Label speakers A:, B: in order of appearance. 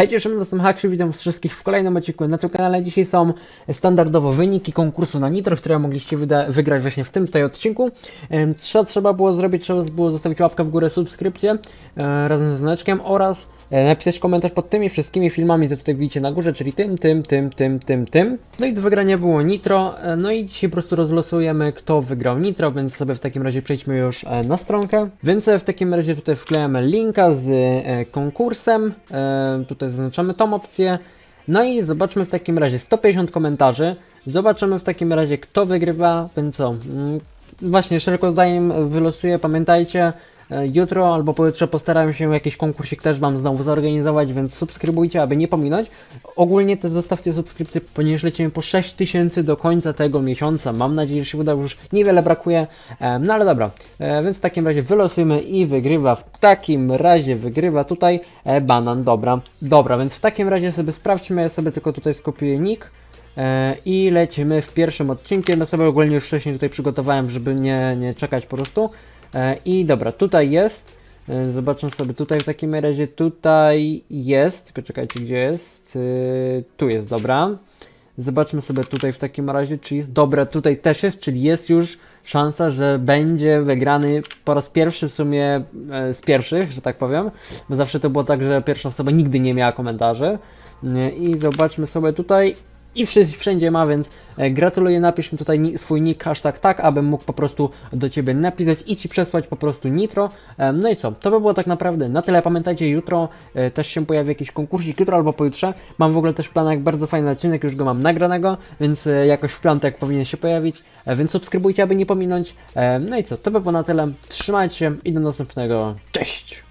A: Hej, cieszymy jestem Haksiu, witam wszystkich w kolejnym odcinku na tym kanale. Dzisiaj są standardowo wyniki konkursu na Nitro, które mogliście wygrać właśnie w tym tutaj odcinku. Co trzeba było zrobić? Trzeba było zostawić łapkę w górę, subskrypcję e, razem z znaczkiem oraz napisać komentarz pod tymi wszystkimi filmami, co tutaj widzicie na górze, czyli tym, tym, tym, tym, tym, tym. No i do wygrania było Nitro, e, no i dzisiaj po prostu rozlosujemy, kto wygrał Nitro, więc sobie w takim razie przejdźmy już e, na stronkę. Więc e, w takim razie tutaj wklejamy linka z e, konkursem, e, tutaj zaznaczamy tą opcję. No i zobaczmy w takim razie 150 komentarzy. Zobaczymy w takim razie kto wygrywa, więc co? Mm, Właśnie szeroko zanim wylosuję, pamiętajcie, e, jutro albo pojutrze postaram się jakiś konkursik też Wam znowu zorganizować, więc subskrybujcie, aby nie pominąć. Ogólnie to zostawcie subskrypcję, ponieważ lecimy po 6000 do końca tego miesiąca. Mam nadzieję, że się uda, już niewiele brakuje. E, No ale dobra, e, więc w takim razie wylosujmy i wygrywa. W takim razie wygrywa tutaj e, banan, dobra. Dobra, więc w takim razie sobie sprawdźmy, ja sobie tylko tutaj skopiuję nick. E, I lecimy w pierwszym odcinkiem. Ja sobie ogólnie już wcześniej tutaj przygotowałem, żeby nie, nie czekać po prostu. E, I dobra, tutaj jest. E, Zobaczę sobie tutaj w takim razie. Tutaj jest. Tylko czekajcie, gdzie jest? E, Tu jest, dobra. Zobaczmy sobie tutaj w takim razie, czy jest. Dobra, tutaj też jest, czyli jest już szansa, że będzie wygrany po raz pierwszy w sumie z pierwszych, że tak powiem. Bo zawsze to było tak, że pierwsza osoba nigdy nie miała komentarzy. I zobaczmy sobie tutaj. I wszędzie, ma, więc e, gratuluję. Napisz mi tutaj swój nick hashtag tak, abym mógł po prostu do ciebie napisać i ci przesłać po prostu nitro. E, no i co? To by było tak naprawdę na tyle. Pamiętajcie, jutro e, też się pojawi jakiś konkursik, jutro albo pojutrze. Mam w ogóle też w planach bardzo fajny odcinek, już go mam nagranego, więc jakoś w piątek powinien się pojawić. Więc subskrybujcie, aby nie pominąć. No i co? To by było na tyle. Trzymajcie się i do następnego. Cześć!